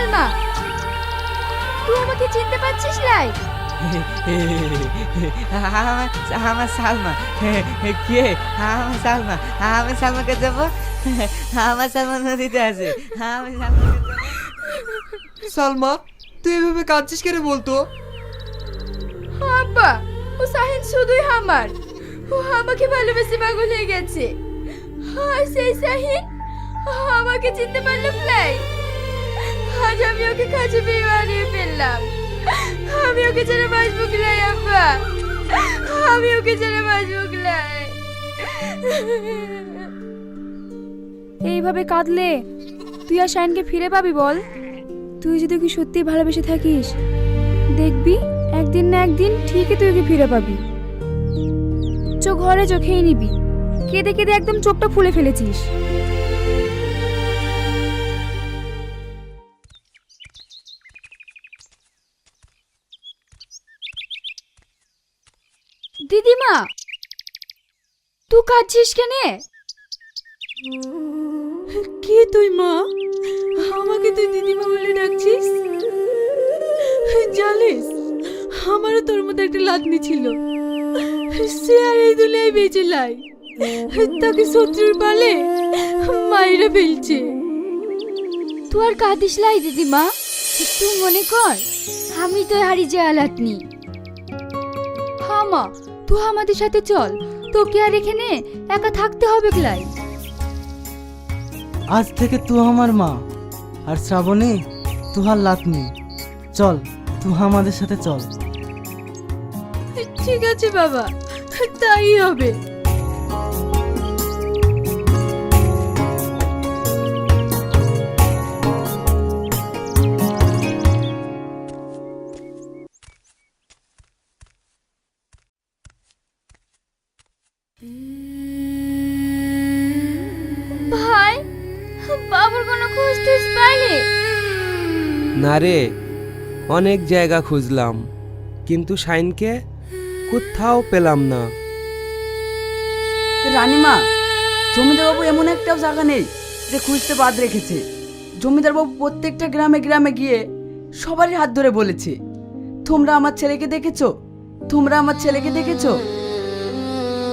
সালমা তুই আমাকে চিনতে পারছিস লাই? আমার আমার সালমা। কে আমার সালমা। আমি সালমাকে যাব? আমার সালমা নদীতে আছে। আমি সালমাকে সালমা তুই এভাবে কাঁদছিস কেন বলতো? আব্বা ও সাহিন শুধুই আমার। ও আমাকে ভালোবেসে পাগল হয়ে গেছে। আর সেই সাহিন আমাকে চিনতে পারল ফ্লাই ওকে কাছে পেয়ে হারিয়ে ফেললাম। আমি ওকে ছেড়ে বাঁচবো কিলাই আব্বা আমি ওকে ছেড়ে বাঁচবো কিলাই এইভাবে কাঁদলে তুই আর শাইনকে ফিরে পাবি বল। তুই যদি ওকে সত্যি ভালোবেসে থাকিস, দেখবি একদিন না একদিন ঠিকই তুই ওকে ফিরে পাবি। চোখ ঘরে চোখেই নিবি। কেঁদে কেঁদে একদম চোখটা ফুলে ফেলেছিস। দিদিমা তুই কাঁদছিস কেনে? কে তুই মা? আমাকে তুই দিদিমা বলে ডাকছিস? জানিস আমারও তোর মতো একটা লাতনি ছিল। সে আর এই দুনিয়ায় বেঁচে লাই তাকে শত্রুর পালে মাইরা ফেলছে। তুই আর কাঁদিস লাই দিদিমা তুই মনে কর আমি তো হারি যে আলাতনি হ্যাঁ মা তুই আমাদের সাথে চল। তোকে আর এখানে একা থাকতে হবে ক্লাই আজ থেকে তুই আমার মা। আর শ্রাবণী তুহার লাতনি চল তুই আমাদের সাথে চল। ঠিক আছে বাবা তাই হবে। না রে, অনেক জায়গা খুঁজলাম, কিন্তু শাইনকে কোথাও পেলাম না। রানীমা জমিদার বাবু এমন একটাও জায়গা নেই যে খুঁজতে বাদ রেখেছে। জমিদার বাবু প্রত্যেকটা গ্রামে গ্রামে গিয়ে সবারই হাত ধরে বলেছে, তোমরা আমার ছেলেকে দেখেছ? তোমরা আমার ছেলেকে দেখেছ?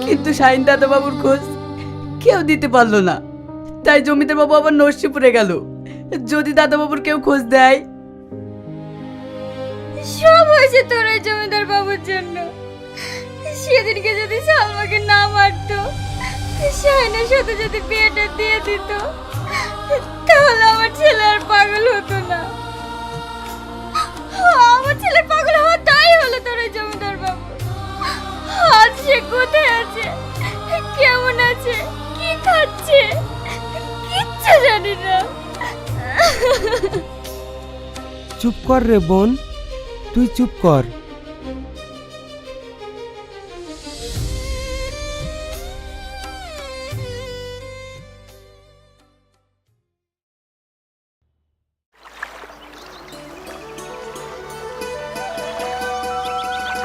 কিন্তু শাহিন দাদা বাবুর খোঁজ কেউ দিতে পারল না। তাই জমিদার বাবু আবার নরসিপুরে গেল। যদি দাদা বাবুর কেউ খোঁজ দেয় সব হয়েছে তোর ওই জমিদার বাবুর জন্য। সেদিনকে যদি সালমাকে না মারতো, শাহিনের সাথে যদি বিয়েটা দিয়ে দিত, তাহলে আমার ছেলে আর পাগল হতো না। আমার ছেলে পাগল হওয়া তাই হলো তোর ওই জমিদার বাবু। আজ সে কোথায় আছে? কেমন আছে? কি খাচ্ছে? কিচ্ছু জানি না। চুপ কর রে বোন। তুই চুপ কর।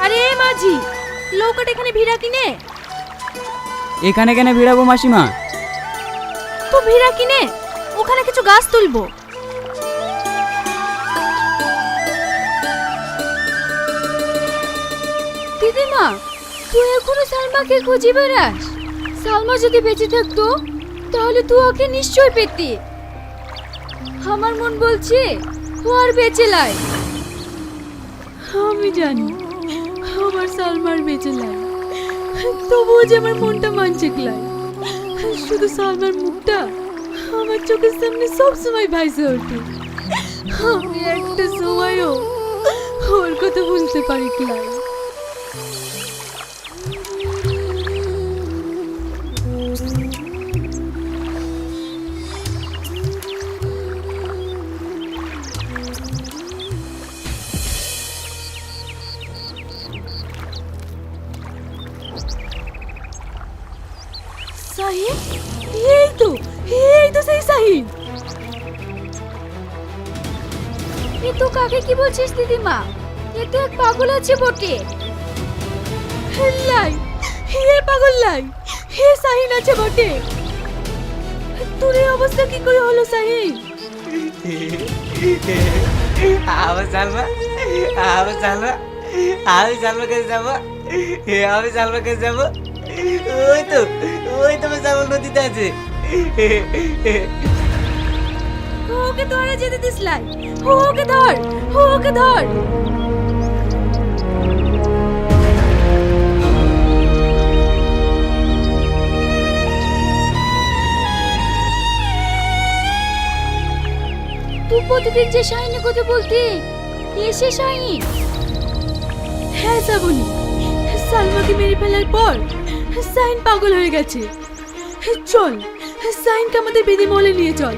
আরে মাঝি লৌকাটা এখানে ভিড়া কিনে? এখানে কেন ভিড়াবো মাসিমা? তো ভিড়া কিনে? ওখানে কিছু গাছ তুলবো। দিদিমা, তুই এখনও সালমাকে খুঁজে বেড়াস? সালমা যদি বেঁচে থাকতো, তাহলে তুই ওকে নিশ্চয় পেতি। আমার মন বলছে, ও আর বেঁচে লাই আমি জানি, আমার সালমার বেঁচে লাই তবুও যে আমার মনটা মানছে ক্লাই শুধু সালমার মুখটা আমার চোখের সামনে সব সময় ভাইসে ওঠে। আমি একটা সময়ও ওর কথা বলতে পারি ক্লাই সাহিন এই তো এই তো সেই সাহিন এ তো কাকে কি বলছিস দিদিমা? এ তো এক পাগল আছে বটে। লাই, হে পাগল লাই, হে সাহিন আছে বটে। তোর অবস্থা কি করে হলো সাহিন আমার সালমা আমার সালমা আমি সালমার কাছে যাব? আমি সালমার কাছে যাব? ওই তো ওই তো সালমা নদীতে আছে। ওকে ধরে যেতে দিস লাই ওকে ধর ওকে ধর। তুই প্রতিদিন যে শাহিনের কথা বলতি এসে শাহিন হ্যাঁ শ্রাবণী সালমাকে মেরে ফেলার পর সাইন পাগল হয়ে গেছে। চল সাইনকে আমাদের বেদি মলে নিয়ে চল।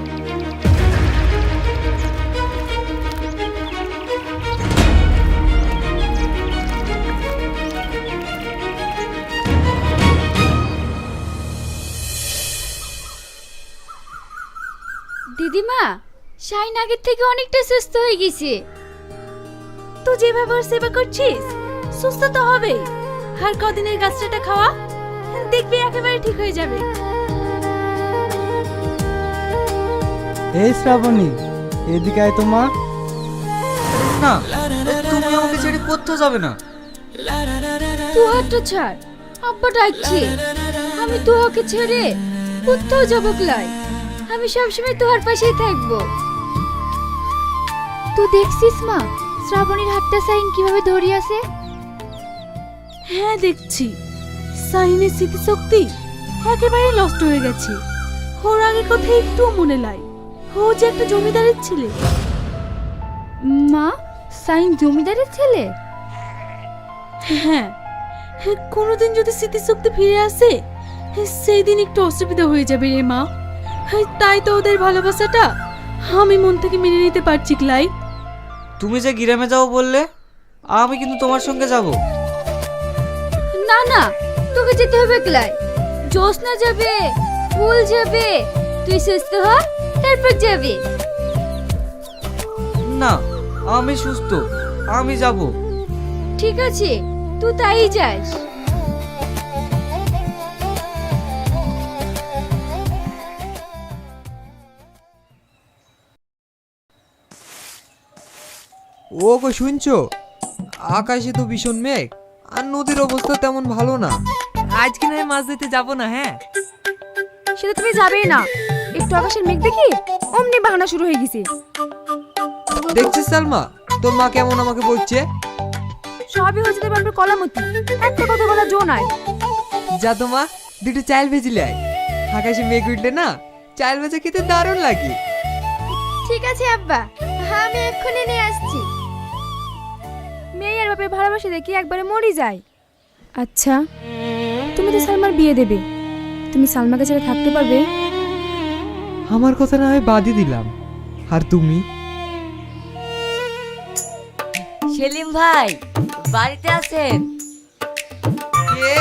দিদিমা শাহিন আগের থেকে অনেকটা সুস্থ হয়ে গেছে। তুই যেভাবে ওর সেবা করছিস সুস্থ তো হবে আর কদিনের গাছটা খাওয়া? দেখবি একেবারে ঠিক হয়ে যাবে। এই শ্রাবণী এদিকে আয় তো মা। না তুমি আমাকে ছেড়ে কোথাও যাবে না। তুই হাতটা ছাড় আব্বা ডাকছে। আমি তোহাকে ছেড়ে কোথাও যাব ক্লাই? আমি সবসময় তোহার পাশেই থাকব। তুই দেখছিস মা শ্রাবণীর হাতটা সাইন কীভাবে ধরিয়াছে? হ্যাঁ দেখছি। সাইনের স্মৃতিশক্তি একেবারে নষ্ট হয়ে গেছে। ওর আগে কথা একটু মনে লাই। ও যে একটা জমিদারের ছেলে। মা সাইন জমিদারের ছেলে? হ্যাঁ হ্যাঁ, কোনোদিন যদি স্মৃতিশক্তি ফিরে আসে হ্যাঁ, সেই দিন একটু অসুবিধা হয়ে যাবে রে মা। হ্যাঁ, তাই তো ওদের ভালোবাসাটা আমি মন থেকে মেনে নিতে পারছি ক্লাই তুমি যে গ্রামে যাও বললে আমি কিন্তু তোমার সঙ্গে যাব। না না তোকে যেতে হবে ক্লাই জোসনা যাবে ফুল যাবে তুই সুস্থ হ তারপর যাবে। না আমি সুস্থ আমি যাব। ঠিক আছে তুই তাই যাস। ও গো শুনছো? আকাশে তো ভীষণ মেঘ আর নদীর অবস্থা তেমন ভালো না। আজকে নয় মাছ দিতে যাব না হ্যাঁ? সেটা তুমি যাবেই না। একটু আকাশের মেঘ দেখি অমনি বাহানা শুরু হয়ে গেছে। দেখছিস সালমা? তোর মা কেমন আমাকে বলছে? সবই হয়ে যেতে পারবে কলামতি। একটা কথা বলা জো নাই। যা তো মা দুটো চাল ভেজিলে আয়। আকাশে মেঘ উঠলে না চাল ভেজা খেতে দারুণ লাগে। ঠিক আছে আব্বা। আমি এক্ষুনি নিয়ে আসছি। মেয়ে আর বাপের ভালোবাসা দেখি একবারে মরি যায়। আচ্ছা। তুমি তো সালমার বিয়ে দেবে। তুমি সালমাকে ছেড়ে থাকতে পারবে? আমার কথা না হয় বাদই দিলাম। আর তুমি? সেলিম ভাই বাড়িতে আছেন? কে?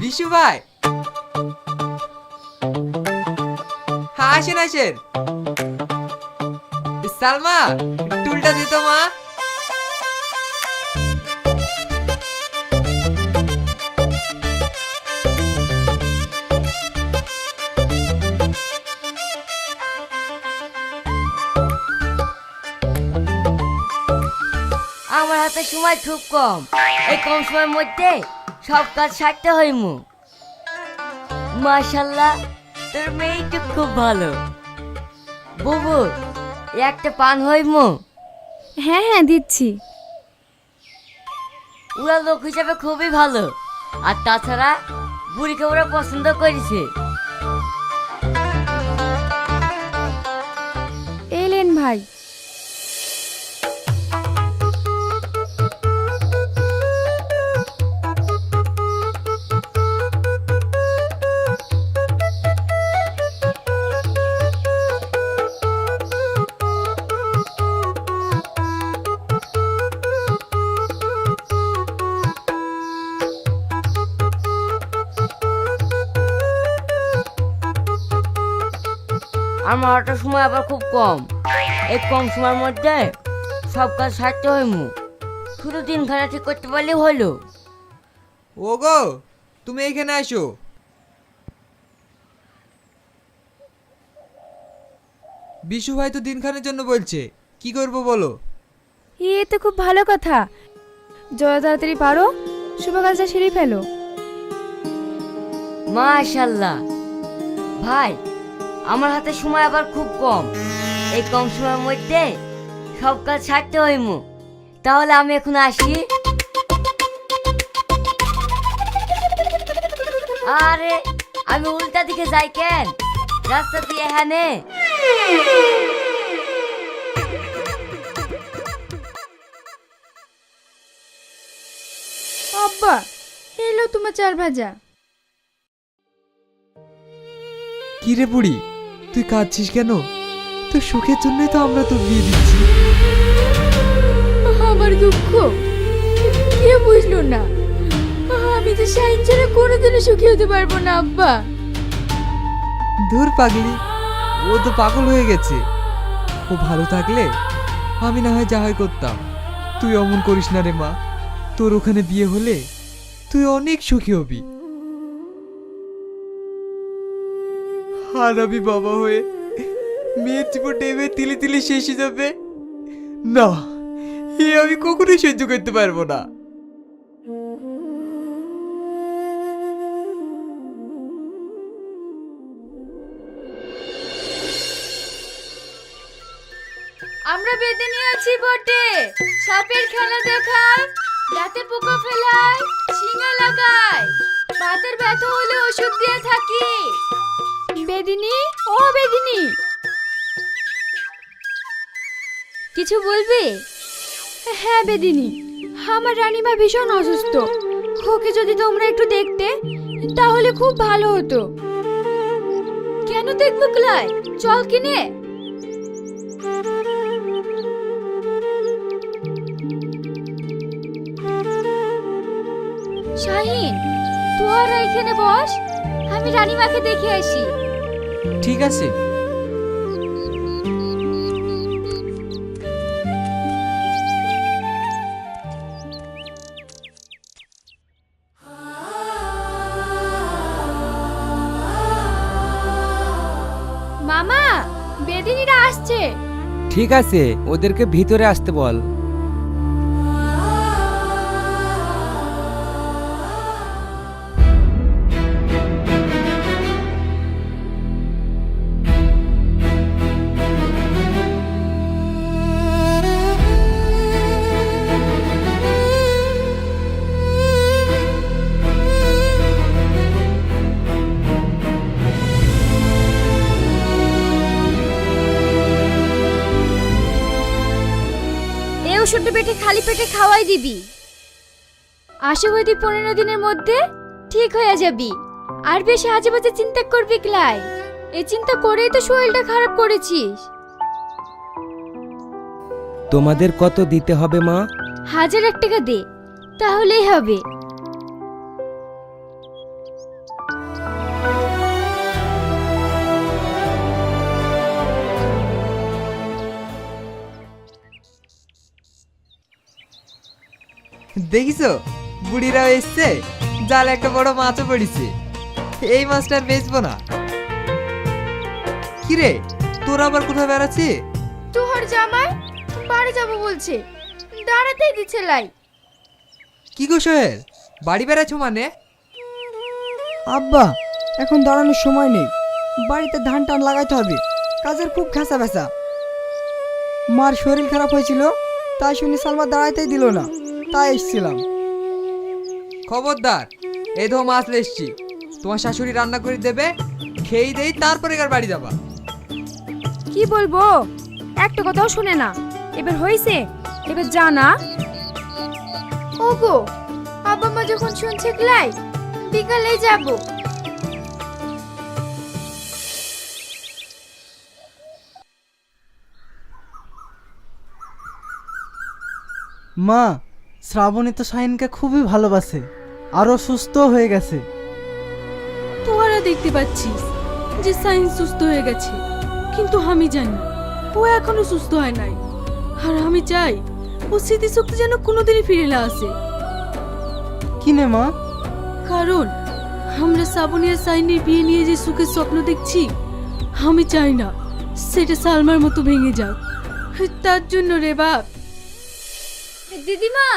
বিশু ভাই। হ্যাঁ আসেন আসেন। সালমা টুলটা দিত মা। হাতে সময় খুব কম। এই কম সময়ের মধ্যে সব কাজ সারতে হইমু মাশাল্লাহ তোর মেয়েটা খুব ভালো। বুবু একটা পান হইমু হ্যাঁ হ্যাঁ দিচ্ছি। ওরা লোক হিসাবে খুবই ভালো। আর তাছাড়া বুড়িকে ওরা পছন্দ করেছে। মারাটার সময় আবার খুব কম। এই কম সময়ের মধ্যে সব কাজ সারতে হইমু। শুধু দিনখানা ঠিক করতে পারলেই হলো। ও গো তুমি এখানে আসো। বিশু ভাই তো দিনখানের জন্য বলছে। কি করব বলো? এ তো খুব ভালো কথা। যত তাড়াতাড়ি পারো শুভ কাজটা সেরে ফেলো। মাশাল্লাহ। ভাই আমার হাতে সময় আবার খুব কম। এই কম সময়ের মধ্যে সব কাজ ছাড়তে হইমু। তাহলে আমি এখন আসি। আরে, আমি উল্টা দিকে যাই কেন? রাস্তা দিয়ে হ্যাঁ আব্বা, এলো তোমার চার ভাজা। কি রে বুড়ি? তুই কাঁদছিস কেন? তোর সুখের জন্যই তো আমরা তোর বিয়ে দিচ্ছি। আমার দুঃখ। কে বুঝলো না। আমি তো শাইন ছাড়া কোনোদিনও সুখী হতে পারব না আব্বা। ধুর পাগলি ও তো পাগল হয়ে গেছে। ও ভালো থাকলে আমি না হয় যা হয় করতাম। তুই অমন করিস না রে মা। তোর ওখানে বিয়ে হলে তুই অনেক সুখী হবি। আর আমি বাবা হয়ে। মেয়ের জীবনটা এভাবে তিলে তিলে শেষ হয়ে যাবে। না, এ আমি কখনোই সহ্য করতে পারব না। আমরা বেঁধে নিয়ে আছি বটে। সাপের খেলা দেখায়, দাঁতে পোকা ফেলায়, শিঙা লাগায়। বাতের ব্যথা হলে ওষুধ দিয়ে থাকি। বেদিনী, ও বেদিনী। কিছু বলবে? হ্যাঁ বেদিনী, আমার রানীমা ভীষণ অসুস্থ। ওকে যদি তোমরা একটু দেখতে, তাহলে খুব ভালো হতো। কেন দেখব ক্লাই চল কিনে। শাহিন তোরা এখানে বস, আমি রানীমাকে দেখে আসি। ঠিক আছে। মামা বেদিনীরা আসছে। ঠিক আছে ওদেরকে ভিতরে আসতে বল। পেটে খাওয়াই দিবি। আশাবাদী পনেরো দিনের মধ্যে ঠিক হয়ে যাবি। আর বেশি আজে বাজে চিন্তা করবি ক্লাই? এই চিন্তা করেই তো শরীরটা খারাপ করেছিস। তোমাদের কত দিতে হবে মা? হাজার এক টাকা দে তাহলেই হবে। দেখিছো? বুড়িরাও এসছে। জাল একটা বড় মাছও পড়েছে। এই মাছটা আর বেচবো না। কিরে তোর আবার কোথায় বেড়াচ্ছি? তোর জামাই বাড়ি যাব বলছে। দাঁড়াতেই দিচ্ছে লাই। কি গো সোহেল বাড়ি বেড়াচ্ছ মানে? আব্বা এখন দাঁড়ানোর সময় নেই। বাড়িতে ধান টান লাগাইতে হবে। কাজের খুব খেসা বেসা মার শরীর খারাপ হয়েছিল তাই শুনি সালমা দাঁড়াইতেই দিল না। তাই এসছিলাম। খবরদার এই ধো মাছ লেসছি তোমার শাশুড়ি রান্না করে দেবে খেয়ে দেই তারপরে এবার বাড়ি যাবা। কি বলব? একটা কথাও শুনে না। এবার হয়েছে? এবার জানা ওগো আব্বা মা যখন শুনছে ক্লাই বিকালে যাব। মা শ্রাবণী তো শাহিনকে খুবই ভালোবাসে আরও সুস্থ হয়ে গেছে। তোরা দেখতে পাচ্ছিস যে সায়েন্স সুস্থ হয়ে গেছে কিন্তু আমি জানি ও এখনও সুস্থ হয় নাই। আর আমি চাই ও স্মৃতিশক্তি যেন কোনোদিনই ফিরে না আসে। কিনে মা? কারণ আমরা শ্রাবণী আর সাইনের বিয়ে নিয়ে যে সুখের স্বপ্ন দেখছি আমি চাই না সেটা সালমার মতো ভেঙে যাক। তার জন্য রে বাপ দিদিমা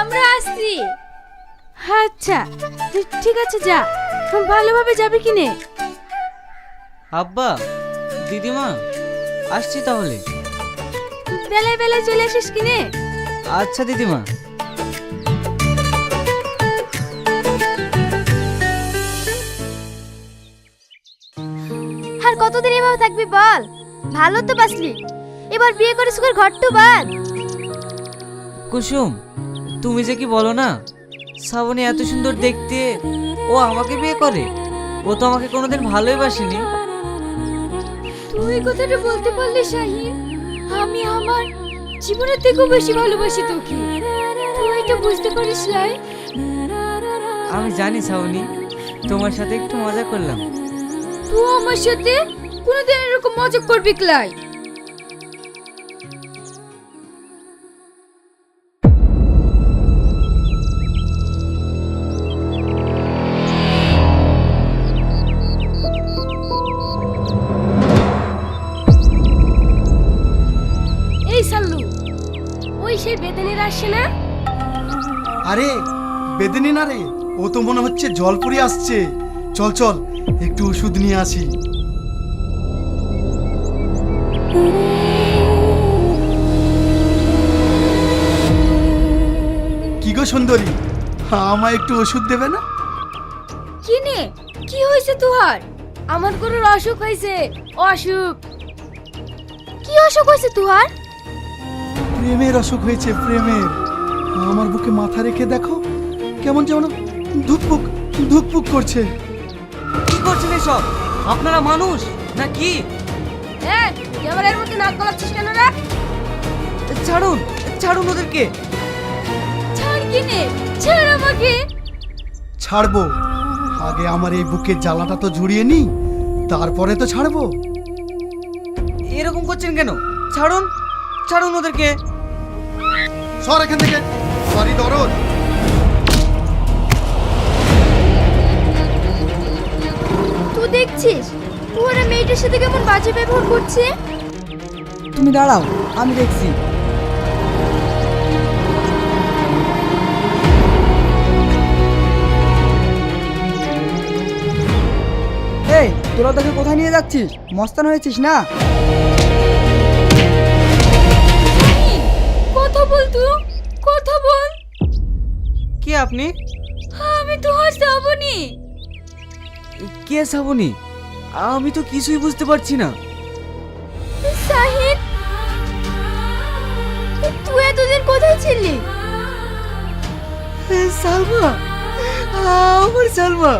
আমরা আসছি। আচ্ছা ঠিক আছে যা। ভালোভাবে যাবে কিনে? আব্বা দিদিমা আসছি তাহলে। বেলায় বেলায় চলে আসিস কিনে? আচ্ছা দিদিমা। আর কতদিন এভাবে থাকবি বল? ভালো তো বাসলি এবার বিয়ে করে সুখের ঘর তো বাদ কুসুম তুমি যে কি বলো না? শ্রাবণী এত সুন্দর দেখতে ও আমাকে বিয়ে করে? ও তো আমাকে কোনোদিন ভালোই বাসেনি। তুই কথাটা বলতে পারলি শাহিন আমি আমার জীবনের থেকেও বেশি ভালোবাসি তোকে। তুই এটা বুঝতে পারিস লাই? আমি জানি শ্রাবণী তোমার সাথে একটু মজা করলাম। তুই আমার সাথে কোনোদিন এরকম মজা করবি ক্লাই বেদেনের আসছে না? আরে বেদিনী না রে? ও তো মনে হচ্ছে জলপুরি আসছে। চল চল একটু ওষুধ নিয়ে আসি। কি গো সুন্দরী আমায় একটু ওষুধ দেবে না? কি নে? কি হয়েছে তোহার? আমার গরুর অসুখ হয়েছে। অসুখ। কি অসুখ হয়েছে তোহার? প্রেমের অসুখ হয়েছে প্রেমের। আমার বুকে মাথা রেখে দেখো কেমন যেন ধুকপুক ধুকপুক করছে। কি করছেন এসব? আপনারা মানুষ না কি? হ্যাঁ এর মধ্যে নাক গলাচ্ছিস কেন রে? ছাড়ুন ছাড়ুন ওদেরকে। ছাড় কি নে? ছাড় আমাকে। ছাড়বো। আগে আমার এই বুকের জ্বালাটা তো জুড়িয়ে নি তারপরে তো ছাড়বো। এরকম করছেন কেন? ছাড়ুন ছাড়ুন ওদেরকে। সর এখান থেকে। সরি দরদ। তুই দেখছিস? ওরা মেয়েটার সাথে কেমন বাজে ব্যবহার করছে? তুমি দাঁড়াও আমি দেখছি। এই তোরা তাকে কোথায় নিয়ে যাচ্ছিস? মস্তান হয়েছিস না? কথা কথা বল। কে আপনি? আমি তোহার শ্রাবণী কে শ্রাবণী আমি তো কিছুই বুঝতে পারছি না। সাহিদ তুই এতদিন কোথায় ছিলি? সালমা আমার সালমা।